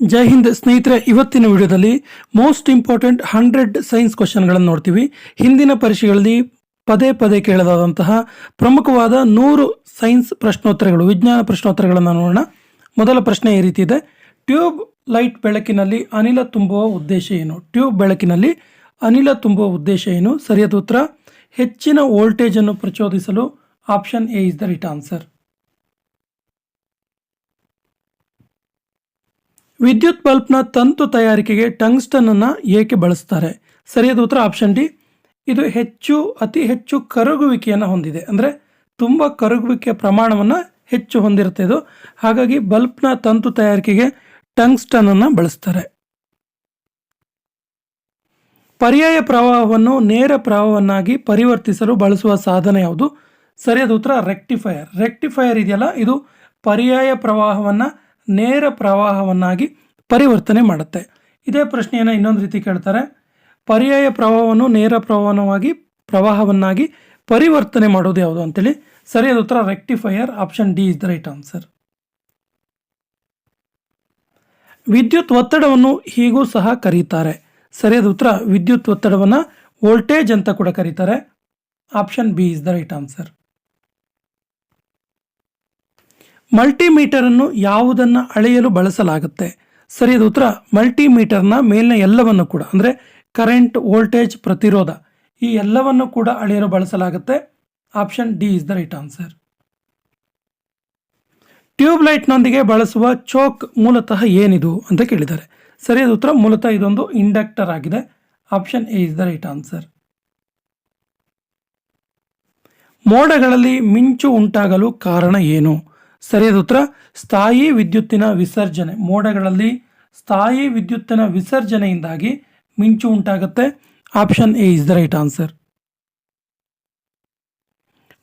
ಜೈ ಹಿಂದ್ ಸ್ನೇಹಿತರೆ, ಇವತ್ತಿನ ವಿಡಿಯೋದಲ್ಲಿ ಮೋಸ್ಟ್ ಇಂಪಾರ್ಟೆಂಟ್ ಹಂಡ್ರೆಡ್ ಸೈನ್ಸ್ ಕ್ವಶನ್ಗಳನ್ನು ನೋಡ್ತೀವಿ. ಹಿಂದಿನ ಪರೀಕ್ಷೆಗಳಲ್ಲಿ ಪದೇ ಪದೇ ಕೇಳದಾದಂತಹ ಪ್ರಮುಖವಾದ ನೂರು ಸೈನ್ಸ್ ಪ್ರಶ್ನೋತ್ತರಗಳು, ವಿಜ್ಞಾನ ಪ್ರಶ್ನೋತ್ತರಗಳನ್ನು ನೋಡೋಣ. ಮೊದಲ ಪ್ರಶ್ನೆ ಈ ರೀತಿ ಇದೆ. ಟ್ಯೂಬ್ ಲೈಟ್ ಬೆಳಕಿನಲ್ಲಿ ಅನಿಲ ತುಂಬುವ ಉದ್ದೇಶ ಏನು? ಟ್ಯೂಬ್ ಬೆಳಕಿನಲ್ಲಿ ಅನಿಲ ತುಂಬುವ ಉದ್ದೇಶ ಏನು? ಸರಿಯಾದ ಉತ್ತರ, ಹೆಚ್ಚಿನ ವೋಲ್ಟೇಜನ್ನು ಪ್ರಚೋದಿಸಲು option A is the right answer ವಿದ್ಯುತ್ ಬಲ್ಬ್ನ ತಂತು ತಯಾರಿಕೆಗೆ ಟಂಗ್ಸ್ಟನ್ ಅನ್ನು ಏಕೆ ಬಳಸ್ತಾರೆ? ಸರಿಯಾದ ಉತ್ತರ ಆಪ್ಷನ್ ಡಿ. ಇದು ಹೆಚ್ಚು, ಅತಿ ಹೆಚ್ಚು ಕರಗುವಿಕೆಯನ್ನು ಹೊಂದಿದೆ. ಅಂದರೆ ತುಂಬ ಕರಗುವಿಕೆಯ ಪ್ರಮಾಣವನ್ನು ಹೆಚ್ಚು ಹೊಂದಿರುತ್ತೆ ಇದು. ಹಾಗಾಗಿ ಬಲ್ಬ್ನ ತಂತು ತಯಾರಿಕೆಗೆ ಟಂಗ್ಸ್ಟನ್ ಅನ್ನು ಬಳಸ್ತಾರೆ. ಪರ್ಯಾಯ ಪ್ರವಾಹವನ್ನು ನೇರ ಪ್ರವಾಹವನ್ನಾಗಿ ಪರಿವರ್ತಿಸಲು ಬಳಸುವ ಸಾಧನ ಯಾವುದು? ಸರಿಯಾದ ಉತ್ತರ ರೆಕ್ಟಿಫೈಯರ್ ರೆಕ್ಟಿಫೈಯರ್ ಇದೆಯಲ್ಲ, ಇದು ಪರ್ಯಾಯ ಪ್ರವಾಹವನ್ನು ನೇರ ಪ್ರವಾಹವನ್ನಾಗಿ ಪರಿವರ್ತನೆ ಮಾಡುತ್ತೆ. ಇದೇ ಪ್ರಶ್ನೆಯನ್ನು ಇನ್ನೊಂದು ರೀತಿ ಕೇಳ್ತಾರೆ. ಪರ್ಯಾಯ ಪ್ರವಾಹವನ್ನು ನೇರ ಪ್ರವಾಹವಾಗಿ, ಪ್ರವಾಹವನ್ನಾಗಿ ಪರಿವರ್ತನೆ ಮಾಡೋದು ಯಾವುದು ಅಂತೇಳಿ. ಸರಿಯಾದ ಉತ್ತರ rectifier option D is the right answer ವಿದ್ಯುತ್ ಒತ್ತಡವನ್ನು ಹೀಗೂ ಸಹ ಕರೀತಾರೆ. ಸರಿಯಾದ ಉತ್ತರ ವಿದ್ಯುತ್ ಒತ್ತಡವನ್ನು ವೋಲ್ಟೇಜ್ ಅಂತ ಕೂಡ ಕರೀತಾರೆ. Option B is the right answer multimeter ಅನ್ನು ಯಾವುದನ್ನು ಅಳೆಯಲು ಬಳಸಲಾಗುತ್ತೆ? ಸರಿಯಾದ ಉತ್ತರ. ಮಲ್ಟಿಮೀಟರ್ನ ಮೇಲಿನ ಎಲ್ಲವನ್ನು ಕೂಡ, ಅಂದರೆ ಕರೆಂಟ್ ವೋಲ್ಟೇಜ್ ಪ್ರತಿರೋಧ, ಈ ಎಲ್ಲವನ್ನು ಕೂಡ ಅಳೆಯಲು ಬಳಸಲಾಗುತ್ತೆ. Option D is the right answer tube ಲೈಟ್ನೊಂದಿಗೆ ಬಳಸುವ ಚೋಕ್ ಮೂಲತಃ ಏನಿದು ಅಂತ ಕೇಳಿದ್ದಾರೆ. ಸರಿಯಾದ ಉತ್ತರ. ಮೂಲತಃ ಇದೊಂದು ಇಂಡಕ್ಟರ್ ಆಗಿದೆ. Option A is the right answer ಮೋಡಗಳಲ್ಲಿ ಮಿಂಚು ಉಂಟಾಗಲು ಕಾರಣ ಏನು? ಸರಿಯಾದ ಉತ್ತರ, ಸ್ಥಾಯಿ ವಿದ್ಯುತ್ತಿನ ವಿಸರ್ಜನೆ. ಮೋಡಗಳಲ್ಲಿ ಸ್ಥಾಯಿ ವಿದ್ಯುತ್ತಿನ ವಿಸರ್ಜನೆಯಿಂದಾಗಿ ಮಿಂಚು ಉಂಟಾಗುತ್ತೆ. Option A is the right answer.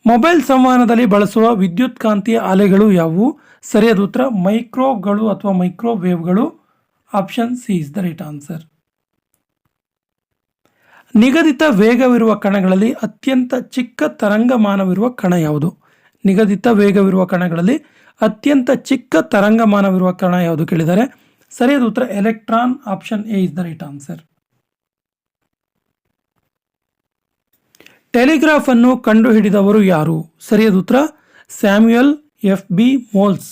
Mobile ಸಂವಹನದಲ್ಲಿ ಬಳಸುವ ವಿದ್ಯುತ್ ಕಾಂತೀಯ ಅಲೆಗಳು ಯಾವುವು? ಸರಿಯಾದ ಉತ್ತರ, ಮೈಕ್ರೋಗಳು ಅಥವಾ ಮೈಕ್ರೋವೇವ್ಗಳು. Option C is the right answer. ನಿಗದಿತ ವೇಗವಿರುವ ಕಣಗಳಲ್ಲಿ ಅತ್ಯಂತ ಚಿಕ್ಕ ತರಂಗಮಾನವಿರುವ ಕಣ ಯಾವುದು? ನಿಗದಿತ ವೇಗವಿರುವ ಕಣಗಳಲ್ಲಿ ಅತ್ಯಂತ ಚಿಕ್ಕ ತರಂಗಮಾನವಿರುವ ಕಣ ಯಾವುದು ಕೇಳಿದರೆ? ಸರಿಯಾದ ಉತ್ತರ electron, option A is the right answer. Telegraph ಅನ್ನು ಕಂಡುಹಿಡಿದವರು ಯಾರು? ಸರಿಯಾದ ಉತ್ತರ Samuel F B Morse.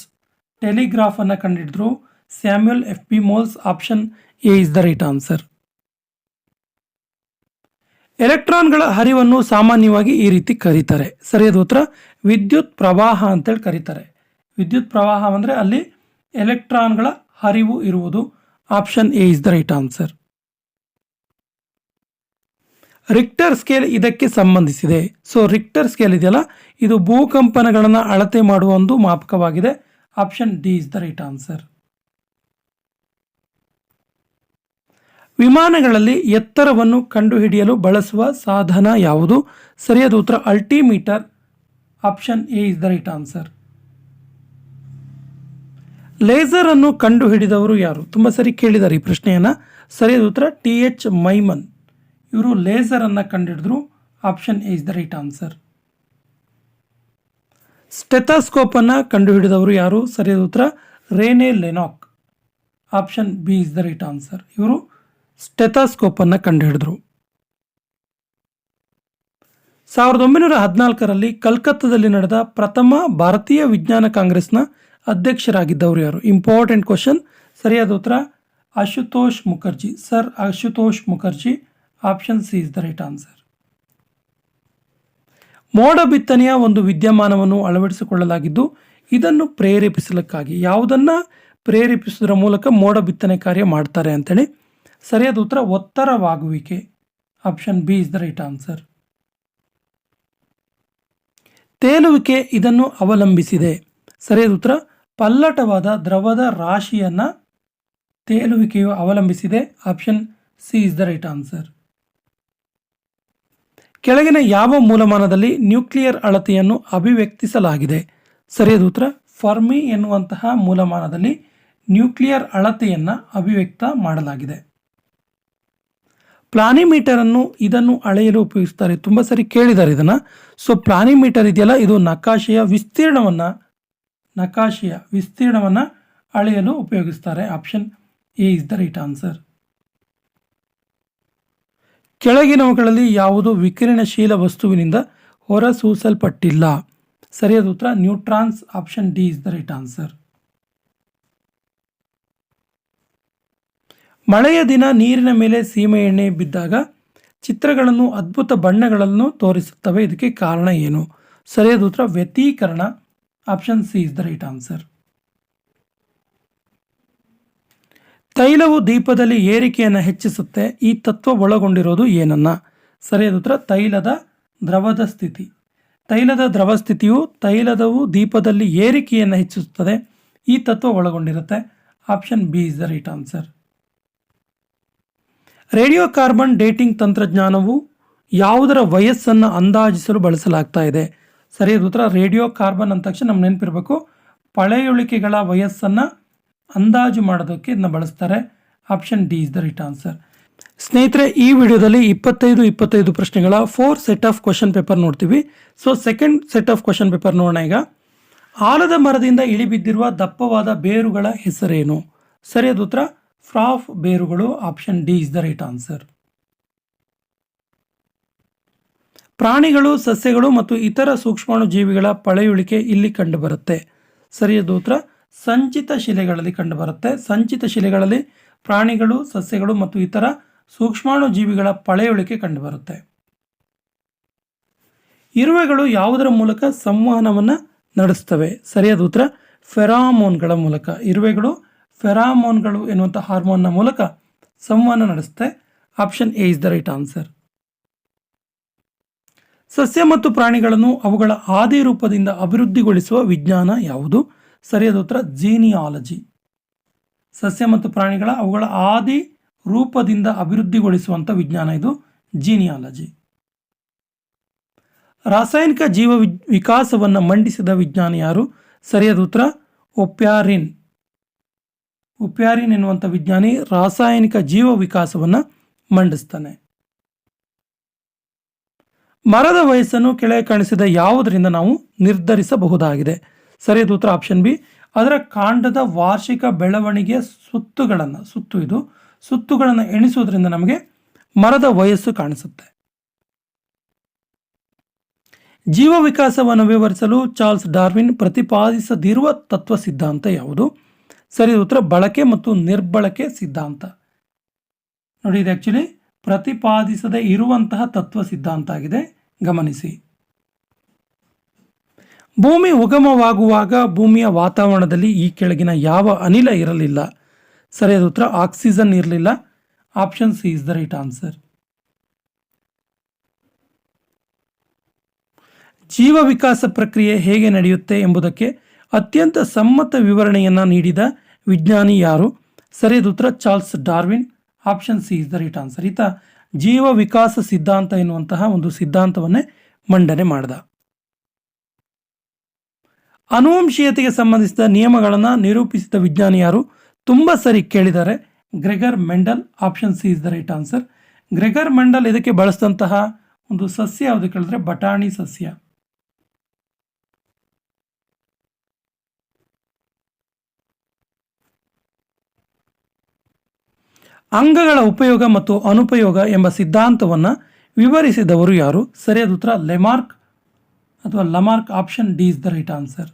Telegraph ಅನ್ನು ಕಂಡುಹಿಡಿದ್ರು Samuel F B Morse, option A is the right answer. ಎಲೆಕ್ಟ್ರಾನ್ಗಳ ಹರಿವನ್ನು ಸಾಮಾನ್ಯವಾಗಿ ಈ ರೀತಿ ಕರೀತಾರೆ. ಸರಿಯಾದ ಉತ್ತರ? ವಿದ್ಯುತ್ ಪ್ರವಾಹ ಅಂತೇಳಿ ಕರೀತಾರೆ. ವಿದ್ಯುತ್ ಪ್ರವಾಹ ಅಂದರೆ ಅಲ್ಲಿ ಎಲೆಕ್ಟ್ರಾನ್ಗಳ ಹರಿವು ಇರುವುದು. Option A is the right answer. Richter scale ಇದಕ್ಕೆ ಸಂಬಂಧಿಸಿದೆ. ಸೊ, ರಿಕ್ಟರ್ ಸ್ಕೇಲ್ ಇದೆಯಲ್ಲ? ಇದು ಭೂಕಂಪನಗಳನ್ನು ಅಳತೆ ಮಾಡುವ ಒಂದು ಮಾಪಕವಾಗಿದೆ. Option D is the right answer. ವಿಮಾನಗಳಲ್ಲಿ ಎತ್ತರವನ್ನು ಕಂಡುಹಿಡಿಯಲು ಬಳಸುವ ಸಾಧನ ಯಾವುದು? ಸರಿಯಾದ ಉತ್ತರ altimeter. Option A is the right answer. Laser ಅನ್ನು ಕಂಡುಹಿಡಿದವರು ಯಾರು? ತುಂಬ ಸರಿ ಕೇಳಿದ್ದಾರೆ ಈ ಪ್ರಶ್ನೆಯನ್ನು. ಸರಿಯಾದ ಉತ್ತರ ಟಿ ಎಚ್ ಮೈಮನ್. ಇವರು ಲೇಸರನ್ನು ಕಂಡುಹಿಡಿದ್ರು. Option A is the right answer. Stethoscope ಅನ್ನು ಕಂಡುಹಿಡಿದವರು ಯಾರು? ಸರಿಯಾದ ಉತ್ತರ Rene Laennec. Option B is the right answer. ಇವರು ಸ್ಟೆಥಾಸ್ಕೋಪ್ ಅನ್ನು ಕಂಡುಹಿಡಿದ್ರು. ಸಾವಿರದ ಒಂಬೈನೂರ ಹದಿನಾಲ್ಕರಲ್ಲಿ ಕಲ್ಕತ್ತಾದಲ್ಲಿ ನಡೆದ ಪ್ರಥಮ ಭಾರತೀಯ ವಿಜ್ಞಾನ ಕಾಂಗ್ರೆಸ್ನ ಅಧ್ಯಕ್ಷರಾಗಿದ್ದವರು ಯಾರು? ಇಂಪಾರ್ಟೆಂಟ್ ಕ್ವಶನ್ ಸರಿಯಾದ ಉತ್ತರ Ashutosh Mukherjee. Sir Ashutosh Mukherjee option C is the right answer ಮೋಡ ಬಿತ್ತನೆಯ ಒಂದು ವಿದ್ಯಮಾನವನ್ನು ಅಳವಡಿಸಿಕೊಳ್ಳಲಾಗಿದ್ದು, ಇದನ್ನು ಪ್ರೇರೇಪಿಸಲಿಕ್ಕಾಗಿ. ಯಾವುದನ್ನು ಪ್ರೇರೇಪಿಸುವುದರ ಮೂಲಕ ಮೋಡ ಬಿತ್ತನೆ ಕಾರ್ಯ ಮಾಡ್ತಾರೆ ಅಂತೇಳಿ ಸರಿಯಾದ ಉತ್ತರ ಒತ್ತರವಾಗುವಿಕೆ. Option B is the right answer ತೇಲುವಿಕೆ ಇದನ್ನು ಅವಲಂಬಿಸಿದೆ. ಸರಿಯಾದ ಉತ್ತರ ಪಲ್ಲಟವಾದ ದ್ರವದ ರಾಶಿಯನ್ನು ತೇಲುವಿಕೆಯು ಅವಲಂಬಿಸಿದೆ. Option C is the right answer ಕೆಳಗಿನ ಯಾವ ಮೂಲಮಾನದಲ್ಲಿ ನ್ಯೂಕ್ಲಿಯರ್ ಅಳತೆಯನ್ನು ಅಭಿವ್ಯಕ್ತಿಸಲಾಗಿದೆ? ಸರಿಯಾದ ಉತ್ತರ ಫರ್ಮಿ ಎನ್ನುವಂತಹ ಮೂಲಮಾನದಲ್ಲಿ ನ್ಯೂಕ್ಲಿಯರ್ ಅಳತೆಯನ್ನು ಅಭಿವ್ಯಕ್ತ ಮಾಡಲಾಗಿದೆ. ಪ್ಲಾನಿಮೀಟರ್ ಅನ್ನು ಇದನ್ನು ಅಳೆಯಲು ಉಪಯೋಗಿಸ್ತಾರೆ. ತುಂಬ ಸರಿ ಕೇಳಿದ್ದಾರೆ ಇದನ್ನು. ಸೊ ಪ್ಲಾನಿಮೀಟರ್ ಇದೆಯಲ್ಲ, ಇದು ನಕಾಶೆಯ ವಿಸ್ತೀರ್ಣವನ್ನು ನಕಾಶೆಯ ವಿಸ್ತೀರ್ಣವನ್ನು ಅಳೆಯಲು ಉಪಯೋಗಿಸ್ತಾರೆ. Option A is the right answer ಕೆಳಗಿನವುಗಳಲ್ಲಿ ಯಾವುದು ವಿಕಿರಣಶೀಲ ವಸ್ತುವಿನಿಂದ ಹೊರಸೂಸಲ್ಪಟ್ಟಿಲ್ಲ. ಸರಿಯಾದ ಉತ್ತರ neutrons option D is the right answer ಮಳೆಯ ದಿನ ನೀರಿನ ಮೇಲೆ ಸೀಮೆ ಎಣ್ಣೆ ಬಿದ್ದಾಗ ಚಿತ್ರಗಳನ್ನು ಅದ್ಭುತ ಬಣ್ಣಗಳನ್ನು ತೋರಿಸುತ್ತವೆ. ಇದಕ್ಕೆ ಕಾರಣ ಏನು? ಸರಿಯಾದ ಉತ್ತರ ವ್ಯತೀಕರಣ. Option C is the right answer. ತೈಲವು ದೀಪದಲ್ಲಿ ಏರಿಕೆಯನ್ನು ಹೆಚ್ಚಿಸುತ್ತೆ. ಈ ತತ್ವ ಒಳಗೊಂಡಿರೋದು ಏನನ್ನ? ಸರಿಯಾದ ಉತ್ತರ ತೈಲದ ದ್ರವದ ಸ್ಥಿತಿ. ತೈಲದ ದ್ರವ ಸ್ಥಿತಿಯು ತೈಲದವು ದೀಪದಲ್ಲಿ ಏರಿಕೆಯನ್ನು ಹೆಚ್ಚಿಸುತ್ತದೆ. ಈ ತತ್ವ ಒಳಗೊಂಡಿರುತ್ತೆ. Option B is the right answer. Radio carbon dating ತಂತ್ರಜ್ಞಾನವು ಯಾವುದರ ವಯಸ್ಸನ್ನು ಅಂದಾಜಿಸಲು ಬಳಸಲಾಗ್ತಾ ಇದೆ. ಸರಿಯಾದ ಉತ್ತರ ರೇಡಿಯೋ ಕಾರ್ಬನ್ ಅಂದ ತಕ್ಷಣ ನಮ್ಗೆ ನೆನಪಿರಬೇಕು. ಪಳೆಯುಳಿಕೆಗಳ ವಯಸ್ಸನ್ನು ಅಂದಾಜು ಮಾಡೋದಕ್ಕೆ ಇದನ್ನ ಬಳಸ್ತಾರೆ. Option D is the right answer. ಸ್ನೇಹಿತರೆ, ಈ ವಿಡಿಯೋದಲ್ಲಿ ಇಪ್ಪತ್ತೈದು ಇಪ್ಪತ್ತೈದು ಪ್ರಶ್ನೆಗಳ four set of question paper ನೋಡ್ತೀವಿ. So second set of question paper ನೋಡೋಣ ಈಗ. ಆಲದ ಮರದಿಂದ ಇಳಿಬಿದ್ದಿರುವ ದಪ್ಪವಾದ ಬೇರುಗಳ ಹೆಸರೇನು? ಸರಿಯಾದ ಉತ್ತರ ಫ್ರಾಫ್ ಬೇರುಗಳು option D is the right answer. ಪ್ರಾಣಿಗಳು, ಸಸ್ಯಗಳು ಮತ್ತು ಇತರ ಸೂಕ್ಷ್ಮಾಣು ಜೀವಿಗಳ ಪಳೆಯುಳಿಕೆ ಇಲ್ಲಿ ಕಂಡುಬರುತ್ತೆ. ಸರಿಯಾದ ಉತ್ತರ ಸಂಚಿತ ಶಿಲೆಗಳಲ್ಲಿ ಕಂಡುಬರುತ್ತೆ. ಸಂಚಿತ ಶಿಲೆಗಳಲ್ಲಿ ಪ್ರಾಣಿಗಳು, ಸಸ್ಯಗಳು ಮತ್ತು ಇತರ ಸೂಕ್ಷ್ಮಾಣು ಜೀವಿಗಳ ಪಳೆಯುಳಿಕೆ ಕಂಡುಬರುತ್ತೆ. ಇರುವೆಗಳು ಯಾವುದರ ಮೂಲಕ ಸಂವಹನವನ್ನು ನಡೆಸ್ತವೆ? ಸರಿಯಾದ ಉತ್ತರ ಫೆರಾಮೋನ್ಗಳ ಮೂಲಕ. ಇರುವೆಗಳು ಫೆರಾಮೋನ್ಗಳು ಎನ್ನುವಂಥ ಹಾರ್ಮೋನ್ನ ಮೂಲಕ ಸಂವಹನ ನಡೆಸುತ್ತೆ. Option A is the right answer. ಸಸ್ಯ ಮತ್ತು ಪ್ರಾಣಿಗಳನ್ನು ಅವುಗಳ ಆದಿ ರೂಪದಿಂದ ಅಭಿವೃದ್ಧಿಗೊಳಿಸುವ ವಿಜ್ಞಾನ ಯಾವುದು? ಸರಿಯಾದ ಉತ್ತರ, ಜೀನಿಯಾಲಜಿ. ಸಸ್ಯ ಮತ್ತು ಪ್ರಾಣಿಗಳ ಅವುಗಳ ಆದಿ ರೂಪದಿಂದ ಅಭಿವೃದ್ಧಿಗೊಳಿಸುವಂಥ ವಿಜ್ಞಾನ ಇದು, ಜೀನಿಯಾಲಜಿ. ರಾಸಾಯನಿಕ ಜೀವ ವಿಕಾಸವನ್ನು ಮಂಡಿಸಿದ ವಿಜ್ಞಾನಿ ಯಾರು? ಸರಿಯಾದ ಉತ್ತರ, ಒಪ್ಯಾರಿನ್. ಒಪ್ಯಾರಿನ್ ಎನ್ನುವಂಥ ವಿಜ್ಞಾನಿ ರಾಸಾಯನಿಕ ಜೀವ ವಿಕಾಸವನ್ನು ಮಂಡಿಸ್ತಾನೆ. ಮರದ ವಯಸ್ಸನ್ನು ಕೆಳಗೆ ಕಾಣಿಸಿದ ಯಾವುದರಿಂದ ನಾವು ನಿರ್ಧರಿಸಬಹುದಾಗಿದೆ? ಸರಿಯಾದ ಉತ್ತರ ಆಪ್ಷನ್ ಬಿ ಅದರ ಕಾಂಡದ ವಾರ್ಷಿಕ ಬೆಳವಣಿಗೆಯ ಸುತ್ತುಗಳನ್ನು, ಸುತ್ತು ಇದು. ಸುತ್ತುಗಳನ್ನು ಎಣಿಸುವುದರಿಂದ ನಮಗೆ ಮರದ ವಯಸ್ಸು ಕಾಣಿಸುತ್ತೆ. ಜೀವ ವಿಕಾಸವನ್ನು ವಿವರಿಸಲು ಚಾರ್ಲ್ಸ್ ಡಾರ್ವಿನ್ ಪ್ರತಿಪಾದಿಸದಿರುವ ತತ್ವ ಸಿದ್ಧಾಂತ ಯಾವುದು? ಸರಿಯಾದ ಉತ್ತರ ಬಳಕೆ ಮತ್ತು ನಿರ್ಬಳಕೆ ಸಿದ್ಧಾಂತ. ನೋಡಿ, ಇದು ಆ್ಯಕ್ಚುಲಿ ಪ್ರತಿಪಾದಿಸದೆ ಇರುವಂತಹ ತತ್ವ ಸಿದ್ಧಾಂತ ಆಗಿದೆ. ಗಮನಿಸಿ. ಭೂಮಿ ಉಗಮವಾಗುವಾಗ ಭೂಮಿಯ ವಾತಾವರಣದಲ್ಲಿ ಈ ಕೆಳಗಿನ ಯಾವ ಅನಿಲ ಇರಲಿಲ್ಲ? ಸರಿಯಾದ ಉತ್ತರ ಆಕ್ಸಿಜನ್ ಇರಲಿಲ್ಲ. Option C is the right answer ಜೀವ ವಿಕಾಸ ಪ್ರಕ್ರಿಯೆ ಹೇಗೆ ನಡೆಯುತ್ತೆ ಎಂಬುದಕ್ಕೆ ಅತ್ಯಂತ ಸಮ್ಮತ ವಿವರಣೆಯನ್ನು ನೀಡಿದ ವಿಜ್ಞಾನಿ ಯಾರು? ಸರಿ ಉತ್ತರ, Charles Darwin. Option C is the right answer. ಈತ ಜೀವ ವಿಕಾಸ ಸಿದ್ಧಾಂತ ಎನ್ನುವಂತಹ ಒಂದು ಸಿದ್ಧಾಂತವನ್ನೇ ಮಂಡನೆ ಮಾಡಿದ. ಅನುವಂಶೀಯತೆಗೆ ಸಂಬಂಧಿಸಿದ ನಿಯಮಗಳನ್ನು ನಿರೂಪಿಸಿದ ವಿಜ್ಞಾನಿ ಯಾರು? ತುಂಬ ಸರಿ ಕೇಳಿದ್ದಾರೆ Gregor Mendel. Option C is the right answer. Gregor Mendel ಇದಕ್ಕೆ ಬಳಸಿದಂತಹ ಒಂದು ಸಸ್ಯ ಯಾವುದು ಕೇಳಿದ್ರೆ? ಬಟಾಣಿ ಸಸ್ಯ. ಅಂಗಗಳ ಉಪಯೋಗ ಮತ್ತು ಅನುಪಯೋಗ ಎಂಬ ಸಿದ್ಧಾಂತವನ್ನು ವಿವರಿಸಿದವರು ಯಾರು? ಸರಿಯಾದ ಉತ್ತರ ಲೆಮಾರ್ಕ್ ಅಥವಾ Lamarck option D is the right answer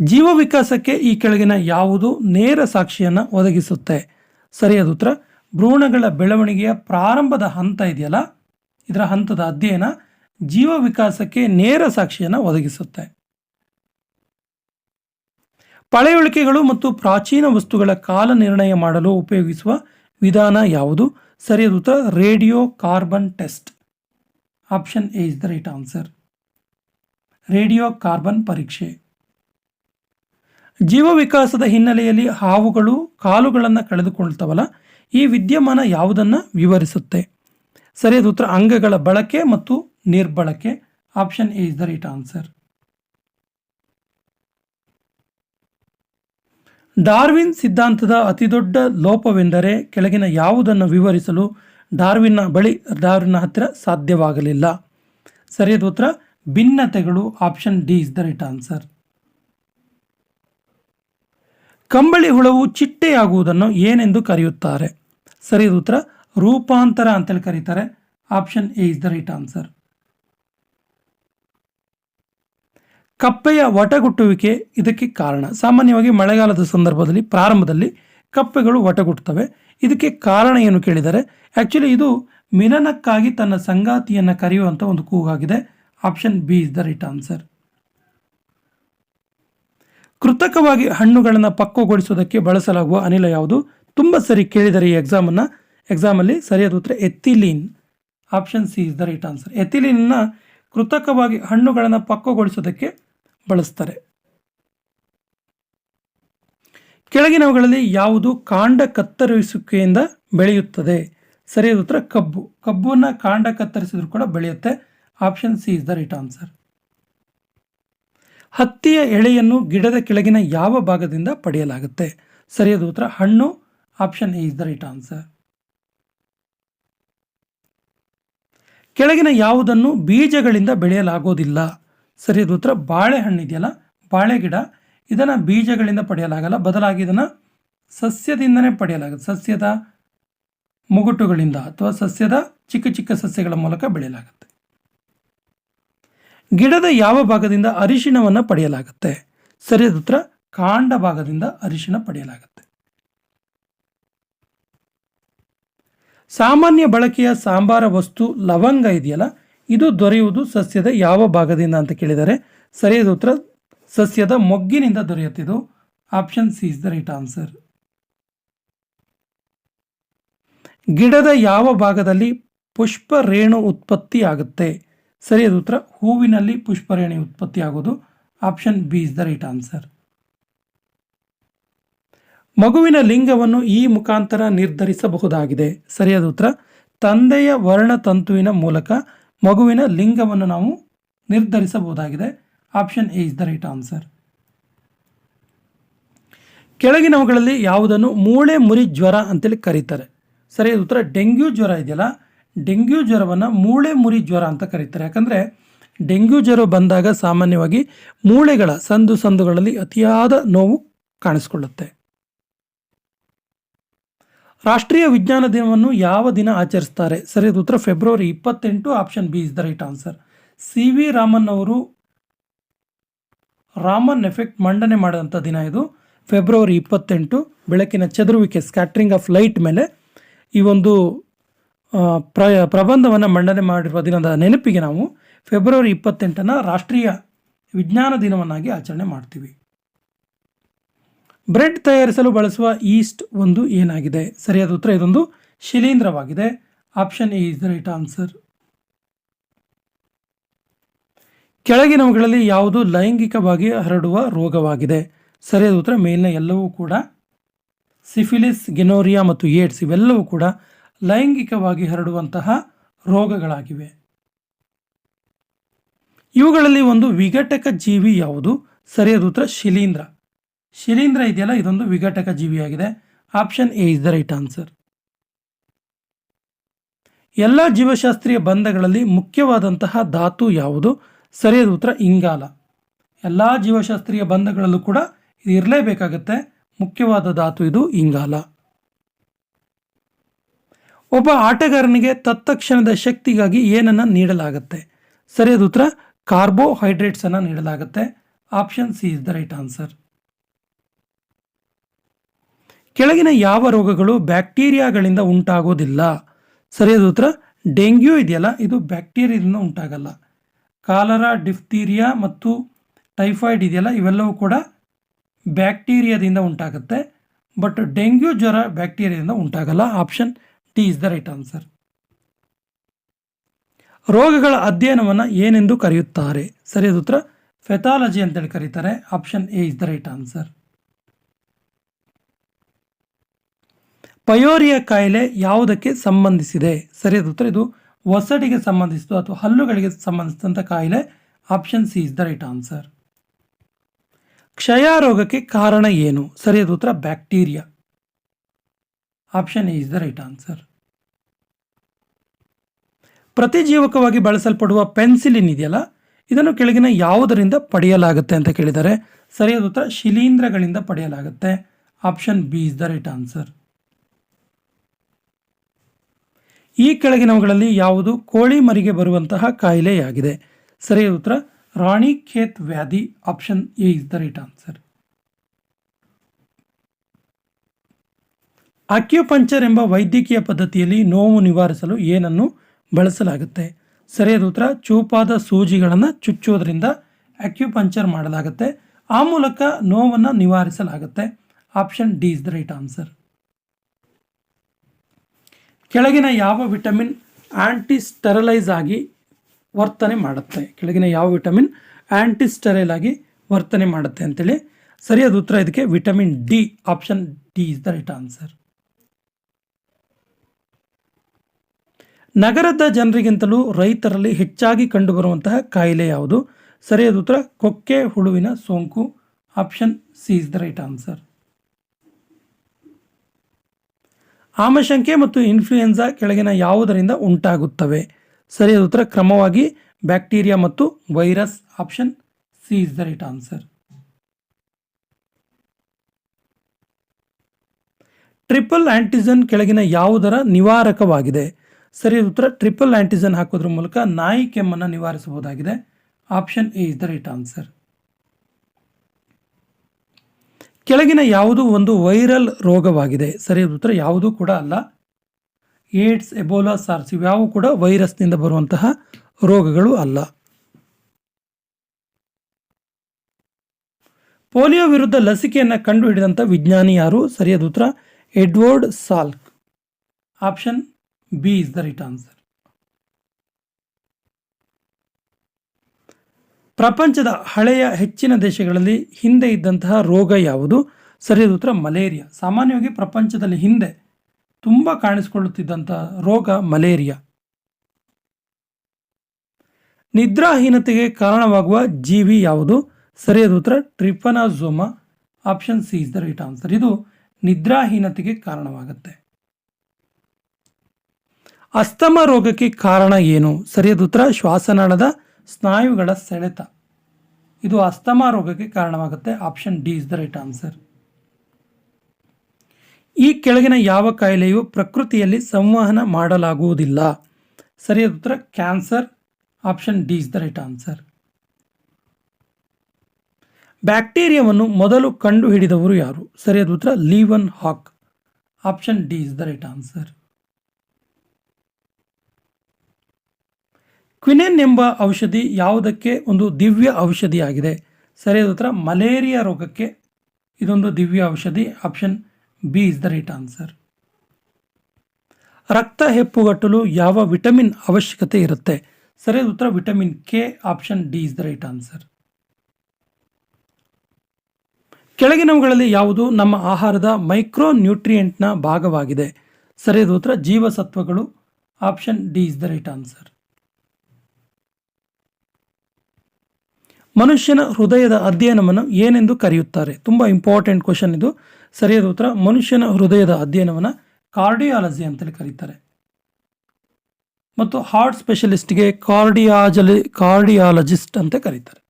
ಜೀವ ವಿಕಾಸಕ್ಕೆ ಈ ಕೆಳಗಿನ ಯಾವುದು ನೇರ ಸಾಕ್ಷಿಯನ್ನು ಒದಗಿಸುತ್ತೆ? ಸರಿಯಾದ ಉತ್ತರ, ಭ್ರೂಣಗಳ ಬೆಳವಣಿಗೆಯ ಪ್ರಾರಂಭದ ಹಂತ ಇದೆಯಲ್ಲ? ಇದರ ಹಂತದ ಅಧ್ಯಯನ ಜೀವ ವಿಕಾಸಕ್ಕೆ ನೇರ ಸಾಕ್ಷಿಯನ್ನು ಒದಗಿಸುತ್ತೆ. ಪಳೆಯುಳಿಕೆಗಳು ಮತ್ತು ಪ್ರಾಚೀನ ವಸ್ತುಗಳ ಕಾಲ ನಿರ್ಣಯ ಮಾಡಲು ಉಪಯೋಗಿಸುವ ವಿಧಾನ ಯಾವುದು? ಸರಿಯಾದ ಉತ್ತರ. Radio carbon test. Option A is the right answer. Radio carbon ಪರೀಕ್ಷೆ. ಜೀವ ವಿಕಾಸದ ಹಿನ್ನೆಲೆಯಲ್ಲಿ ಹಾವುಗಳು ಕಾಲುಗಳನ್ನು ಕಳೆದುಕೊಳ್ತವಲ್ಲ, ಈ ವಿದ್ಯಮಾನ ಯಾವುದನ್ನು ವಿವರಿಸುತ್ತೆ? ಸರಿಯಾದ ಉತ್ತರ. ಅಂಗಗಳ ಬಳಕೆ ಮತ್ತು ನಿರ್ಬಳಕೆ. Option A is the right answer. Darwin ಸಿದ್ಧಾಂತದ ಅತಿದೊಡ್ಡ ಲೋಪವೆಂದರೆ ಕೆಳಗಿನ ಯಾವುದನ್ನು ವಿವರಿಸಲು ಡಾರ್ವಿನ್ನ ಬಳಿ ಡಾರ್ವಿನ್ನ ಹತ್ತಿರ ಸಾಧ್ಯವಾಗಲಿಲ್ಲ. ಸರಿಯಾದ ಉತ್ತರ ಭಿನ್ನತೆಗಳು option D is the right answer. ಕಂಬಳಿ ಹುಳವು ಚಿಟ್ಟೆಯಾಗುವುದನ್ನು ಏನೆಂದು ಕರೆಯುತ್ತಾರೆ? ಸರಿಯಾದ ಉತ್ತರ ರೂಪಾಂತರ ಅಂತೇಳಿ ಕರೀತಾರೆ. Option A is the right answer. ಕಪ್ಪೆಯ ವಟಗುಟ್ಟುವಿಕೆ ಇದಕ್ಕೆ ಕಾರಣ. ಸಾಮಾನ್ಯವಾಗಿ ಮಳೆಗಾಲದ ಸಂದರ್ಭದಲ್ಲಿ, ಪ್ರಾರಂಭದಲ್ಲಿ ಕಪ್ಪೆಗಳು ವಟಗುಟ್ಟುತ್ತವೆ. ಇದಕ್ಕೆ ಕಾರಣ ಏನು ಕೇಳಿದರೆ ಆ್ಯಕ್ಚುಲಿ ಇದು ಮಿಲನಕ್ಕಾಗಿ ತನ್ನ ಸಂಗಾತಿಯನ್ನು ಕರೆಯುವಂಥ ಒಂದು ಕೂಗಾಗಿದೆ. Option B is the right answer ಕೃತಕವಾಗಿ ಹಣ್ಣುಗಳನ್ನು ಪಕ್ವಗೊಳಿಸುವುದಕ್ಕೆ ಬಳಸಲಾಗುವ ಅನಿಲ ಯಾವುದು? ತುಂಬ ಸರಿ ಕೇಳಿದರೆ ಈ ಎಕ್ಸಾಮನ್ನು ಎಕ್ಸಾಮಲ್ಲಿ ಸರಿಯಾದ ಉತ್ತರ ethylene. Option C is the right answer ಎಥಿಲೀನ್ನ ಕೃತಕವಾಗಿ ಹಣ್ಣುಗಳನ್ನು ಪಕ್ವಗೊಳಿಸೋದಕ್ಕೆ ಬಳಸ್ತಾರೆ. ಕೆಳಗಿನವುಗಳಲ್ಲಿ ಯಾವುದು ಕಾಂಡ ಕತ್ತರಿಸುವಿಕೆಯಿಂದ ಬೆಳೆಯುತ್ತದೆ? ಸರಿಯಾದ ಉತ್ತರ ಕಬ್ಬು. ಕಬ್ಬನ್ನು ಕಾಂಡ ಕತ್ತರಿಸಿದ್ರು ಕೂಡ ಬೆಳೆಯುತ್ತೆ. Option C is the right answer ಹತ್ತಿಯ ಎಳೆಯನ್ನು ಗಿಡದ ಕೆಳಗಿನ ಯಾವ ಭಾಗದಿಂದ ಪಡೆಯಲಾಗುತ್ತೆ? ಸರಿಯಾದ ಉತ್ತರ ಹಣ್ಣು. Option A is the right answer ಕೆಳಗಿನ ಯಾವುದನ್ನು ಬೀಜಗಳಿಂದ ಬೆಳೆಯಲಾಗೋದಿಲ್ಲ? ಸರಿಯಾದ ಉತ್ತರ ಬಾಳೆಹಣ್ಣು ಇದೆಯಲ್ಲ ಬಾಳೆ ಗಿಡ ಇದನ್ನು ಬೀಜಗಳಿಂದ ಪಡೆಯಲಾಗಲ್ಲ, ಬದಲಾಗಿ ಇದನ್ನು ಸಸ್ಯದಿಂದನೇ ಪಡೆಯಲಾಗುತ್ತೆ. ಸಸ್ಯದ ಮುಗುಟುಗಳಿಂದ ಅಥವಾ ಸಸ್ಯದ ಚಿಕ್ಕ ಚಿಕ್ಕ ಸಸ್ಯಗಳ ಮೂಲಕ ಬೆಳೆಯಲಾಗುತ್ತೆ. ಗಿಡದ ಯಾವ ಭಾಗದಿಂದ ಅರಿಶಿಣವನ್ನು ಪಡೆಯಲಾಗುತ್ತೆ? ಸರಿಯಾದ ಉತ್ತರ ಕಾಂಡ ಭಾಗದಿಂದ ಅರಿಶಿಣ ಪಡೆಯಲಾಗುತ್ತೆ. ಸಾಮಾನ್ಯ ಬಳಕೆಯ ಸಾಂಬಾರ ವಸ್ತು ಲವಂಗ ಇದೆಯಲ್ಲ ಇದು ದೊರೆಯುವುದು ಸಸ್ಯದ ಯಾವ ಭಾಗದಿಂದ ಅಂತ ಕೇಳಿದರೆ ಸರಿಯಾದ ಉತ್ತರ ಸಸ್ಯದ ಮೊಗ್ಗಿನಿಂದ ದೊರೆಯುತ್ತಿದ್ದು option C is the right answer. ಗಿಡದ ಯಾವ ಭಾಗದಲ್ಲಿ ಪುಷ್ಪ ರೇಣು ಉತ್ಪತ್ತಿ ಆಗುತ್ತೆ ಸರಿಯಾದ ಉತ್ತರ ಹೂವಿನಲ್ಲಿ ಪುಷ್ಪರೇಣಿ ಉತ್ಪತ್ತಿ ಆಗೋದು option B is the right answer. ಮಗುವಿನ ಲಿಂಗವನ್ನು ಈ ಮುಖಾಂತರ ನಿರ್ಧರಿಸಬಹುದಾಗಿದೆ. ಸರಿಯಾದ ಉತ್ತರ ತಂದೆಯ ವರ್ಣತಂತುವಿನ ಮೂಲಕ ಮಗುವಿನ ಲಿಂಗವನ್ನು ನಾವು ನಿರ್ಧರಿಸಬಹುದಾಗಿದೆ. Option A is the right answer ಕೆಳಗಿನವುಗಳಲ್ಲಿ ಯಾವುದನ್ನು ಮೂಳೆ ಮುರಿ ಜ್ವರ ಅಂತೇಳಿ ಕರೀತಾರೆ. ಸರಿಯಾದ ಉತ್ತರ ಡೆಂಗ್ಯೂ ಜ್ವರ ಇದೆಯಲ್ಲ, ಡೆಂಗ್ಯೂ ಜ್ವರವನ್ನು ಮೂಳೆ ಮುರಿ ಜ್ವರ ಅಂತ ಕರೀತಾರೆ. ಯಾಕಂದರೆ ಡೆಂಗ್ಯೂ ಜ್ವರ ಬಂದಾಗ ಸಾಮಾನ್ಯವಾಗಿ ಮೂಳೆಗಳ ಸಂದು ಸಂದುಗಳಲ್ಲಿ ಅತಿಯಾದ ನೋವು ಕಾಣಿಸಿಕೊಳ್ಳುತ್ತೆ. ರಾಷ್ಟ್ರೀಯ ವಿಜ್ಞಾನ ದಿನವನ್ನು ಯಾವ ದಿನ ಆಚರಿಸ್ತಾರೆ? ಸರಿಯಾದ ಉತ್ತರ ಫೆಬ್ರವರಿ ಇಪ್ಪತ್ತೆಂಟು option B is the right answer C V Raman ಅವರು ರಾಮನ್ ಎಫೆಕ್ಟ್ ಮಂಡನೆ ಮಾಡಿದಂಥ ದಿನ ಇದು. ಫೆಬ್ರವರಿ ಇಪ್ಪತ್ತೆಂಟು, ಬೆಳಕಿನ ಚದುರುವಿಕೆ ಸ್ಕ್ಯಾಟ್ರಿಂಗ್ ಆಫ್ ಲೈಟ್ ಮೇಲೆ ಈ ಒಂದು ಪ್ರ ಪ್ರಬಂಧವನ್ನು ಮಂಡನೆ ಮಾಡಿರುವ ದಿನದ ನೆನಪಿಗೆ ನಾವು ಫೆಬ್ರವರಿ ಇಪ್ಪತ್ತೆಂಟನ್ನು ರಾಷ್ಟ್ರೀಯ ವಿಜ್ಞಾನ ದಿನವನ್ನಾಗಿ ಆಚರಣೆ ಮಾಡ್ತೀವಿ. ಬ್ರೆಡ್ ತಯಾರಿಸಲು ಬಳಸುವ ಈಸ್ಟ್ ಒಂದು ಏನಾಗಿದೆ? ಸರಿಯಾದ ಉತ್ತರ ಇದೊಂದು ಶಿಲೀಂಧ್ರವಾಗಿದೆ. Option A is the right answer. ಕೆಳಗಿನವುಗಳಲ್ಲಿ ಯಾವುದು ಲೈಂಗಿಕವಾಗಿ ಹರಡುವ ರೋಗವಾಗಿದೆ? ಸರಿಯಾದ ಉತ್ತರ ಮೇಲಿನ ಎಲ್ಲವೂ ಕೂಡ ಸಿಫಿಲಿಸ್, ಗೆನೋರಿಯಾ ಮತ್ತು ಏಡ್ಸ್ ಇವೆಲ್ಲವೂ ಕೂಡ ಲೈಂಗಿಕವಾಗಿ ಹರಡುವಂತಹ ರೋಗಗಳಾಗಿವೆ. ಇವುಗಳಲ್ಲಿ ಒಂದು ವಿಘಟಕ ಜೀವಿ ಯಾವುದು? ಸರಿಯಾದ ಉತ್ತರ ಶಿಲೀಂಧ್ರ. ಶಿಲೀಂಧ್ರ ಇದೆಯಲ್ಲ, ಇದೊಂದು ವಿಘಟಕ ಜೀವಿಯಾಗಿದೆ. Option A is the right answer ಎಲ್ಲ ಜೀವಶಾಸ್ತ್ರೀಯ ಬಂಧಗಳಲ್ಲಿ ಮುಖ್ಯವಾದಂತಹ ಧಾತು ಯಾವುದು? ಸರಿಯಾದ ಉತ್ತರ, ಇಂಗಾಲ. ಎಲ್ಲ ಜೀವಶಾಸ್ತ್ರೀಯ ಬಂಧಗಳಲ್ಲೂ ಕೂಡ ಇದು ಇರಲೇಬೇಕಾಗತ್ತೆ. ಮುಖ್ಯವಾದ ಧಾತು ಇದು ಇಂಗಾಲ. ಒಬ್ಬ ಆಟಗಾರನಿಗೆ ತತ್ಕ್ಷಣದ ಶಕ್ತಿಗಾಗಿ ಏನನ್ನು ನೀಡಲಾಗುತ್ತೆ? ಸರಿಯಾದ ಉತ್ತರ, ಕಾರ್ಬೋಹೈಡ್ರೇಟ್ಸ್ ಅನ್ನು ನೀಡಲಾಗುತ್ತೆ. Option C is the right answer ಕೆಳಗಿನ ಯಾವ ರೋಗಗಳು ಬ್ಯಾಕ್ಟೀರಿಯಾಗಳಿಂದ ಉಂಟಾಗೋದಿಲ್ಲ? ಸರಿಯಾದ ಉತ್ತರ ಡೆಂಗ್ಯೂ ಇದೆಯಲ್ಲ, ಇದು ಬ್ಯಾಕ್ಟೀರಿಯಾದಿಂದ ಉಂಟಾಗಲ್ಲ. ಕಾಲರಾ, ಡಿಫ್ತೀರಿಯಾ ಮತ್ತು ಟೈಫಾಯ್ಡ್ ಇದೆಯಲ್ಲ, ಇವೆಲ್ಲವೂ ಕೂಡ ಬ್ಯಾಕ್ಟೀರಿಯಾದಿಂದ ಉಂಟಾಗುತ್ತೆ. ಬಟ್ ಡೆಂಗ್ಯೂ ಜ್ವರ ಬ್ಯಾಕ್ಟೀರಿಯಾದಿಂದ ಉಂಟಾಗಲ್ಲ. Option D is the right answer ರೋಗಗಳ ಅಧ್ಯಯನವನ್ನು ಏನೆಂದು ಕರೆಯುತ್ತಾರೆ? ಸರಿಯಾದ ಉತ್ತರ ಫೆಥಾಲಜಿ ಅಂತೇಳಿ ಕರೀತಾರೆ. Option A is the right answer pyorrhoea ಕಾಯಿಲೆ ಯಾವುದಕ್ಕೆ ಸಂಬಂಧಿಸಿದೆ? ಸರಿಯಾದ ಉತ್ತರ ಇದು ಒಸಡಿಗೆ ಸಂಬಂಧಿಸಿದ್ದು ಅಥವಾ ಹಲ್ಲುಗಳಿಗೆ ಸಂಬಂಧಿಸಿದಂಥ ಕಾಯಿಲೆ. Option C is the right answer. ಕ್ಷಯ ರೋಗಕ್ಕೆ ಕಾರಣ ಏನು? ಸರಿಯಾದ ಉತ್ತರ bacteria. Option A is the right answer. ಪ್ರತಿಜೀವಕವಾಗಿ ಬಳಸಲ್ಪಡುವ ಪೆನ್ಸಿಲಿನ್ ಇದೆಯಲ್ಲ? ಇದನ್ನು ಕೆಳಗಿನ ಯಾವುದರಿಂದ ಪಡೆಯಲಾಗುತ್ತೆ ಅಂತ ಕೇಳಿದರೆ ಸರಿಯಾದ ಉತ್ತರ ಶಿಲೀಂಧ್ರಗಳಿಂದ ಪಡೆಯಲಾಗುತ್ತೆ. Option B is the right answer. ಈ ಕೆಳಗಿನವುಗಳಲ್ಲಿ ಯಾವುದು ಕೋಳಿ ಮರಿಗೆ ಬರುವಂತಹ ಕಾಯಿಲೆಯಾಗಿದೆ? ಸರಿಯಾದ ಉತ್ತರ, ರಾಣಿ ಖೇತ್ ವ್ಯಾಧಿ, option A is the right answer. Acupuncture ಎಂಬ ವೈದ್ಯಕೀಯ ಪದ್ಧತಿಯಲ್ಲಿ ನೋವು ನಿವಾರಿಸಲು ಏನನ್ನು ಬಳಸಲಾಗುತ್ತೆ? ಸರಿಯಾದ ಉತ್ತರ, ಚೂಪಾದ ಸೂಜಿಗಳನ್ನು ಚುಚ್ಚುವುದರಿಂದ ಅಕ್ಯುಪಂಚರ್ ಮಾಡಲಾಗುತ್ತೆ. ಆ ಮೂಲಕ ನೋವನ್ನು ನಿವಾರಿಸಲಾಗುತ್ತೆ. Option D is the right answer. ಕೆಳಗಿನ ಯಾವ ವಿಟಮಿನ್ ಆ್ಯಂಟಿ ಸ್ಟೆರಲೈಸ್ ಆಗಿ ವರ್ತನೆ ಮಾಡುತ್ತೆ? ಕೆಳಗಿನ ಯಾವ ವಿಟಮಿನ್ ಆ್ಯಂಟಿ ಸ್ಟೆರೈಲ್ ಆಗಿ ವರ್ತನೆ ಮಾಡುತ್ತೆ ಅಂತೇಳಿ ಸರಿಯಾದ ಉತ್ತರ ಇದಕ್ಕೆ vitamin D option D is the right answer ನಗರದ ಜನರಿಗಿಂತಲೂ ರೈತರಲ್ಲಿ ಹೆಚ್ಚಾಗಿ ಕಂಡುಬರುವಂತಹ ಕಾಯಿಲೆ ಯಾವುದು? ಸರಿಯಾದ ಉತ್ತರ ಕೊಕ್ಕೆ, ಹುಳುವಿನ ಸೋಂಕು option C is the right answer ಆಮಶಂಕೆ ಮತ್ತು ಇನ್ಫ್ಲೂಯೆನ್ಸಾ ಕೆಳಗಿನ ಯಾವುದರಿಂದ ಉಂಟಾಗುತ್ತವೆ? ಸರಿಯಾದ ಉತ್ತರ ಕ್ರಮವಾಗಿ ಬ್ಯಾಕ್ಟೀರಿಯಾ ಮತ್ತು virus option C is the right answer. Triple antigen ಕೆಳಗಿನ ಯಾವುದರ ನಿವಾರಕವಾಗಿದೆ? ಸರಿಯಾದ ಉತ್ತರ ಟ್ರಿಪಲ್ ಆಂಟಿಜನ್ ಹಾಕೋದ್ರ ಮೂಲಕ ನಾಯಿ ಕೆಮ್ಮನ್ನು ನಿವಾರಿಸಬಹುದಾಗಿದೆ. Option A is the right answer. ಕೆಳಗಿನ ಯಾವುದು ಒಂದು ವೈರಲ್ ರೋಗವಾಗಿದೆ. ಸರಿಯಾದ ಉತ್ತರ ಯಾವುದೂ ಕೂಡ ಅಲ್ಲ. ಏಡ್ಸ್, ಎಬೋಲಾ, ಸಾರ್ಸ್ ಇವ್ಯಾವು ಕೂಡ ವೈರಸ್ನಿಂದ ಬರುವಂತಹ ರೋಗಗಳು ಅಲ್ಲ. ಪೋಲಿಯೋ ವಿರುದ್ಧ ಲಸಿಕೆಯನ್ನು ಕಂಡುಹಿಡಿದಂಥ ವಿಜ್ಞಾನಿ ಯಾರು? ಸರಿಯಾದ ಉತ್ತರ Edward Salk. Option B is the right answer. ಪ್ರಪಂಚದ ಹಳೆಯ ಹೆಚ್ಚಿನ ದೇಶಗಳಲ್ಲಿ ಹಿಂದೆ ಇದ್ದಂತಹ ರೋಗ ಯಾವುದು? ಸರಿಯಾದ ಉತ್ತರ ಮಲೇರಿಯಾ. ಸಾಮಾನ್ಯವಾಗಿ ಪ್ರಪಂಚದಲ್ಲಿ ಹಿಂದೆ ತುಂಬ ಕಾಣಿಸಿಕೊಳ್ಳುತ್ತಿದ್ದಂತಹ ರೋಗ ಮಲೇರಿಯಾ. ನಿದ್ರಾಹೀನತೆಗೆ ಕಾರಣವಾಗುವ ಜೀವಿ ಯಾವುದು? ಸರಿಯಾದ ಉತ್ತರ trypanosoma option C is the right answer. ಇದು ನಿದ್ರಾಹೀನತೆಗೆ ಕಾರಣವಾಗುತ್ತೆ. ಅಸ್ತಮ ರೋಗಕ್ಕೆ ಕಾರಣ ಏನು? ಸರಿಯಾದ ಉತ್ತರ ಶ್ವಾಸನಾಳದ ಸ್ನಾಯುಗಳ ಸೆಳೆತ. ಇದು ಅಸ್ತಮಾ ರೋಗಕ್ಕೆ ಕಾರಣವಾಗುತ್ತೆ. Option D is the right answer. ಈ ಕೆಳಗಿನ ಯಾವ ಕಾಯಿಲೆಯು ಪ್ರಕೃತಿಯಲ್ಲಿ ಸಂವಹನ ಮಾಡಲಾಗುವುದಿಲ್ಲ. ಸರಿಯಾದ ಉತ್ತರ cancer. Option D is the right answer. ಬ್ಯಾಕ್ಟೀರಿಯಾವನ್ನು ಮೊದಲು ಕಂಡುಹಿಡಿದವರು ಯಾರು? ಸರಿಯಾದ ಉತ್ತರ Leeuwenhoek. Option D is the right answer. Quinine ಎಂಬ ಔಷಧಿ ಯಾವುದಕ್ಕೆ ಒಂದು ದಿವ್ಯ ಔಷಧಿಯಾಗಿದೆ? ಸರಿಯಾದ ಉತ್ತರ, ಮಲೇರಿಯಾ ರೋಗಕ್ಕೆ ಇದೊಂದು ದಿವ್ಯ ಔಷಧಿ. Option B is the right answer. ರಕ್ತ ಹೆಪ್ಪುಗಟ್ಟಲು ಯಾವ ವಿಟಮಿನ್ ಅವಶ್ಯಕತೆ ಇರುತ್ತೆ? ಸರಿಯಾದ ಉತ್ತರ, vitamin K. Option D is the right answer. ಕೆಳಗಿನವುಗಳಲ್ಲಿ ಯಾವುದು ನಮ್ಮ ಆಹಾರದ ಮೈಕ್ರೋ ನ್ಯೂಟ್ರಿಯೆಂಟ್ನ ಭಾಗವಾಗಿದೆ? ಸರಿಯಾದ ಉತ್ತರ, ಜೀವಸತ್ವಗಳು. Option D is the right answer. ಮನುಷ್ಯನ ಹೃದಯದ ಅಧ್ಯಯನವನ್ನು ಏನೆಂದು ಕರೆಯುತ್ತಾರೆ? ತುಂಬ ಇಂಪಾರ್ಟೆಂಟ್ ಕ್ವಶನ್ ಇದು. ಸರಿಯಾದ ಉತ್ತರ, ಮನುಷ್ಯನ ಹೃದಯದ ಅಧ್ಯಯನವನ್ನು ಕಾರ್ಡಿಯಾಲಜಿ ಅಂತಲೇ ಕರೀತಾರೆ. ಮತ್ತು ಹಾರ್ಟ್ ಸ್ಪೆಷಲಿಸ್ಟ್ಗೆ ಕಾರ್ಡಿಯಾಜಲಿ ಕಾರ್ಡಿಯಾಲಜಿಸ್ಟ್ ಅಂತ ಕರೀತಾರೆ.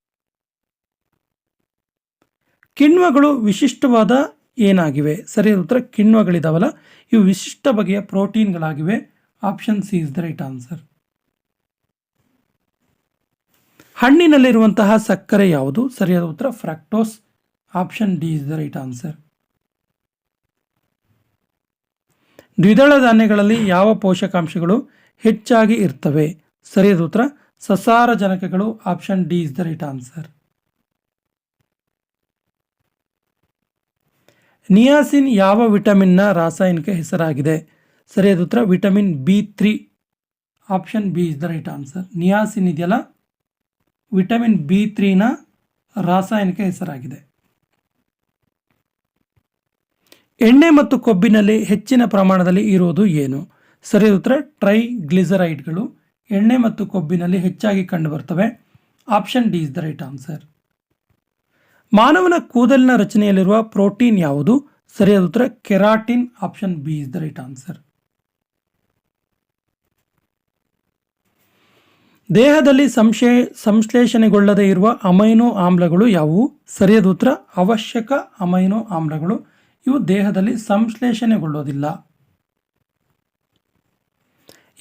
ಕಿಣ್ವಗಳು ವಿಶಿಷ್ಟವಾದ ಏನಾಗಿವೆ? ಸರಿಯಾದ ಉತ್ತರ, ಕಿಣ್ವಗಳಿದಾವಲ್ಲ, ಇವು ವಿಶಿಷ್ಟ ಬಗೆಯ ಪ್ರೋಟೀನ್ಗಳಾಗಿವೆ option C is the right answer ಹಣ್ಣಿನಲ್ಲಿರುವಂತಹ ಸಕ್ಕರೆ ಯಾವುದು? ಸರಿಯಾದ ಉತ್ತರ fructose option D is the right answer ದ್ವಿದಳ ಧಾನ್ಯಗಳಲ್ಲಿ ಯಾವ ಪೋಷಕಾಂಶಗಳು ಹೆಚ್ಚಾಗಿ ಇರ್ತವೆ? ಸರಿಯಾದ ಉತ್ತರ, ಸಸಾರಜನಕಗಳು. Option D is the right answer niacin ಯಾವ ವಿಟಮಿನ್ನ ರಾಸಾಯನಿಕ ಹೆಸರಾಗಿದೆ? ಸರಿಯಾದ ಉತ್ತರ, vitamin B three. Option B is the right answer niacin ಇದೆಯಲ್ಲ? ವಿಟಮಿನ್ ಬಿ ತ್ರೀನ ರಾಸಾಯನಿಕ ಹೆಸರಾಗಿದೆ. ಎಣ್ಣೆ ಮತ್ತು ಕೊಬ್ಬಿನಲ್ಲಿ ಹೆಚ್ಚಿನ ಪ್ರಮಾಣದಲ್ಲಿ ಇರುವುದು ಏನು? ಸರಿಯಾದ ಉತ್ತರ ಟ್ರೈ ಗ್ಲಿಸರೈಡ್ಗಳು ಎಣ್ಣೆ ಮತ್ತು ಕೊಬ್ಬಿನಲ್ಲಿ ಹೆಚ್ಚಾಗಿ ಕಂಡುಬರ್ತವೆ. Option D is the right answer. ಮಾನವನ ಕೂದಲಿನ ರಚನೆಯಲ್ಲಿರುವ ಪ್ರೋಟೀನ್ ಯಾವುದು? ಸರಿಯಾದ ಉತ್ತರ, keratin. Option B is the right answer. ದೇಹದಲ್ಲಿ ಸಂಶಯ, ಸಂಶ್ಲೇಷಣೆಗೊಳ್ಳದೇ ಇರುವ ಅಮೈನೋ ಆಮ್ಲಗಳು ಯಾವುವು? ಸರಿಯಾದ ಉತ್ತರ, ಅವಶ್ಯಕ ಅಮೈನೋ ಆಮ್ಲಗಳು. ಇವು ದೇಹದಲ್ಲಿ ಸಂಶ್ಲೇಷಣೆಗೊಳ್ಳೋದಿಲ್ಲ.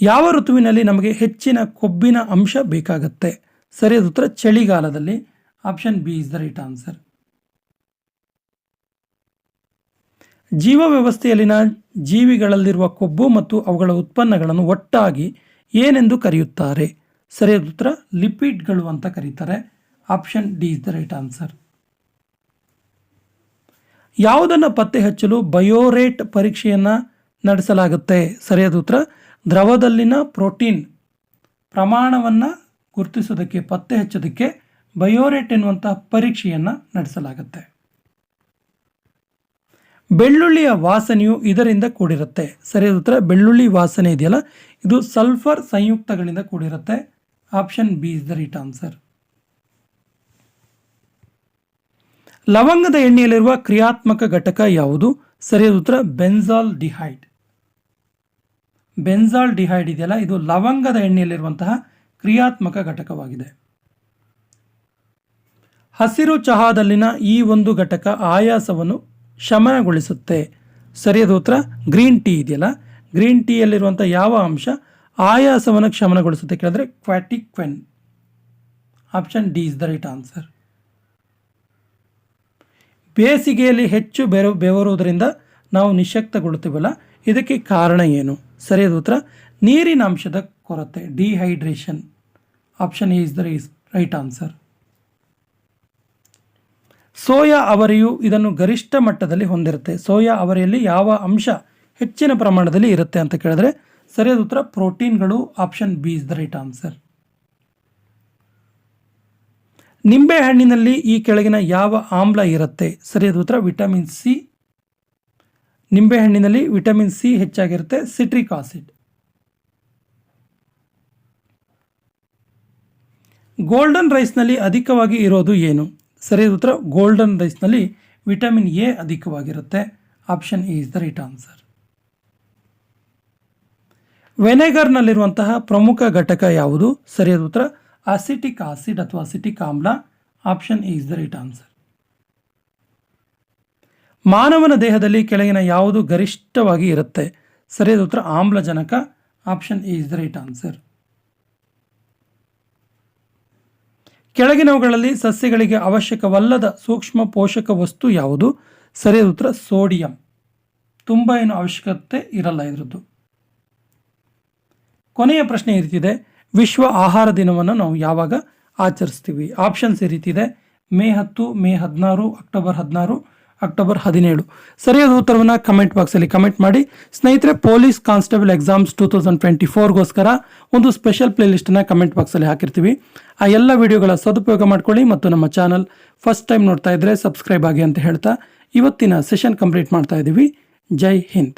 ಯಾವ ಋತುವಿನಲ್ಲಿ ನಮಗೆ ಹೆಚ್ಚಿನ ಕೊಬ್ಬಿನ ಅಂಶ ಬೇಕಾಗತ್ತೆ? ಸರಿಯಾದ ಉತ್ತರ, ಚಳಿಗಾಲದಲ್ಲಿ. Option B is the right answer ಜೀವ ವ್ಯವಸ್ಥೆಯಲ್ಲಿನ ಜೀವಿಗಳಲ್ಲಿರುವ ಕೊಬ್ಬು ಮತ್ತು ಅವುಗಳ ಉತ್ಪನ್ನಗಳನ್ನು ಒಟ್ಟಾಗಿ ಏನೆಂದು ಕರೆಯುತ್ತಾರೆ? ಸರಿಯಾದ ಉತ್ತರ ಲಿಪಿಡ್ಗಳು ಅಂತ ಕರೀತಾರೆ. Option D is the right answer. ಯಾವುದನ್ನು ಪತ್ತೆ ಹಚ್ಚಲು ಬಯೋರೇಟ್ ಪರೀಕ್ಷೆಯನ್ನು ನಡೆಸಲಾಗುತ್ತೆ? ಸರಿಯಾದ ಉತ್ತರ ದ್ರವದಲ್ಲಿನ ಪ್ರೋಟೀನ್ ಪ್ರಮಾಣವನ್ನು ಗುರುತಿಸೋದಕ್ಕೆ, ಪತ್ತೆ ಹಚ್ಚೋದಕ್ಕೆ ಬಯೋರೇಟ್ ಎನ್ನುವಂಥ ಪರೀಕ್ಷೆಯನ್ನು ನಡೆಸಲಾಗುತ್ತೆ. ಬೆಳ್ಳುಳ್ಳಿಯ ವಾಸನೆಯು ಇದರಿಂದ ಕೂಡಿರುತ್ತೆ. ಸರಿಯಾದ ಉತ್ತರ ಬೆಳ್ಳುಳ್ಳಿ ವಾಸನೆ ಇದೆಯಲ್ಲ, ಇದು ಸಲ್ಫರ್ ಸಂಯುಕ್ತಗಳಿಂದ ಕೂಡಿರುತ್ತೆ. Option B is the right answer ಲವಂಗದ ಎಣ್ಣೆಯಲ್ಲಿರುವ ಕ್ರಿಯಾತ್ಮಕ ಘಟಕ ಯಾವುದು? ಸರಿಯಾದ ಉತ್ತರ ಬೆನ್ಸಾಲ್ ಡಿಹೈಡ್. ಬೆನ್ಸಾಲ್ ಡಿಹೈಡ್ ಇದೆಯಲ್ಲ, ಇದು ಲವಂಗದ ಎಣ್ಣೆಯಲ್ಲಿರುವಂತಹ ಕ್ರಿಯಾತ್ಮಕ ಘಟಕವಾಗಿದೆ. ಹಸಿರು ಚಹಾದಲ್ಲಿನ ಈ ಒಂದು ಘಟಕ ಆಯಾಸವನ್ನು ಶಮನಗೊಳಿಸುತ್ತೆ. ಸರಿಯಾದ ಉತ್ತರ ಗ್ರೀನ್ ಟೀ ಇದೆಯಲ್ಲ, ಗ್ರೀನ್ ಟೀಯಲ್ಲಿರುವಂಥ ಯಾವ ಅಂಶ? ಆಯಾಸವನ್ನು ಶಮನಗೊಳಿಸುತ್ತೆ. ಕೇಳಿದ್ರೆ ಕ್ವಾಟಿಕ್ವೆನ್. Option D is the right answer. ಬೇಸಿಗೆಯಲ್ಲಿ ಹೆಚ್ಚು ಬೆರು, ಬೆವರುವುದರಿಂದ ನಾವು ನಿಶಕ್ತಗೊಳ್ಳುತ್ತೀವಲ್ಲ, ಇದಕ್ಕೆ ಕಾರಣ ಏನು? ಸರಿಯಾದ ಉತ್ತರ, ನೀರಿನ ಅಂಶದ ಕೊರತೆ, dehydration. Option A is the right answer. Soya ಅವರೆಯು ಇದನ್ನು ಗರಿಷ್ಠ ಮಟ್ಟದಲ್ಲಿ ಹೊಂದಿರುತ್ತೆ. ಸೋಯಾ ಅವರೆಯಲ್ಲಿ ಯಾವ ಅಂಶ ಹೆಚ್ಚಿನ ಪ್ರಮಾಣದಲ್ಲಿ ಇರುತ್ತೆ ಅಂತ ಕೇಳಿದ್ರೆ ಸರಿಯಾದ ಉತ್ತರ. ಪ್ರೋಟೀನ್ಗಳು option B is the right answer. ನಿಂಬೆ ಹಣ್ಣಿನಲ್ಲಿ ಈ ಕೆಳಗಿನ ಯಾವ ಆಮ್ಲ ಇರುತ್ತೆ? ಸರಿಯಾದ ಉತ್ತರ. Vitamin C. ನಿಂಬೆ ಹಣ್ಣಿನಲ್ಲಿ ವಿಟಮಿನ್ ಸಿ ಹೆಚ್ಚಾಗಿರುತ್ತೆ. Citric acid. ಗೋಲ್ಡನ್ ರೈಸ್ನಲ್ಲಿ ಅಧಿಕವಾಗಿ ಇರೋದು ಏನು? ಸರಿಯಾದ ಉತ್ತರ. ಗೋಲ್ಡನ್ ರೈಸ್ನಲ್ಲಿ vitamin A ಅಧಿಕವಾಗಿರುತ್ತೆ. Option A is the right answer. ವೆನೆಗರ್ನಲ್ಲಿರುವಂತಹ ಪ್ರಮುಖ ಘಟಕ ಯಾವುದು? ಸರಿಯಾದ ಉತ್ತರ. ಅಸಿಟಿಕ್ ಆಸಿಡ್ ಅಥವಾ ಅಸಿಟಿಕ್ ಆಮ್ಲ. Option is the right answer. ಮಾನವನ ದೇಹದಲ್ಲಿ ಕೆಳಗಿನ ಯಾವುದು ಗರಿಷ್ಠವಾಗಿ ಇರುತ್ತೆ? ಸರಿಯಾದ ಉತ್ತರ. ಆಮ್ಲಜನಕ. Option is the right answer. ಕೆಳಗಿನವುಗಳಲ್ಲಿ ಸಸ್ಯಗಳಿಗೆ ಅವಶ್ಯಕವಲ್ಲದ ಸೂಕ್ಷ್ಮ ಪೋಷಕ ವಸ್ತು ಯಾವುದು? ಸರಿಯಾದ ಉತ್ತರ. ಸೋಡಿಯಂ. ತುಂಬ ಏನು ಅವಶ್ಯಕತೆ ಇರಲ್ಲ ಇದರದ್ದು. ಕೊನೆಯ ಪ್ರಶ್ನೆ ಇರ್ತಿದೆ ರೀತಿದೆ ವಿಶ್ವ ಆಹಾರ ದಿನವನ್ನು ನಾವು ಯಾವಾಗ ಆಚರಿಸ್ತೀವಿ? ಆಪ್ಷನ್ಸ್ ಈ ರೀತಿ ಇದೆ ಮೇ ಹತ್ತು, ಮೇ ಹದಿನಾರು, ಅಕ್ಟೋಬರ್ ಹದಿನಾರು, ಅಕ್ಟೋಬರ್ ಹದಿನೇಳು. ಸರಿಯಾದ ಉತ್ತರವನ್ನು ಕಮೆಂಟ್ ಬಾಕ್ಸಲ್ಲಿ ಕಮೆಂಟ್ ಮಾಡಿ. ಸ್ನೇಹಿತರೆ, police constable exams two thousand twenty ಫೋರ್ಗೋಸ್ಕರ ಒಂದು ಸ್ಪೆಷಲ್ ಪ್ಲೇಲಿಸ್ಟನ್ನು ಕಮೆಂಟ್ ಬಾಕ್ಸಲ್ಲಿ ಹಾಕಿರ್ತೀವಿ. ಆ ಎಲ್ಲ ವಿಡಿಯೋಗಳ ಸದುಪಯೋಗ ಮಾಡ್ಕೊಳ್ಳಿ ಮತ್ತು ನಮ್ಮ ಚಾನಲ್ ಫಸ್ಟ್ ಟೈಮ್ ನೋಡ್ತಾ ಇದ್ದರೆ ಸಬ್ಸ್ಕ್ರೈಬ್ ಆಗಿ ಅಂತ ಹೇಳ್ತಾ ಇವತ್ತಿನ ಸೆಷನ್ ಕಂಪ್ಲೀಟ್ ಮಾಡ್ತಾ ಇದ್ದೀವಿ. ಜೈ ಹಿಂದ್.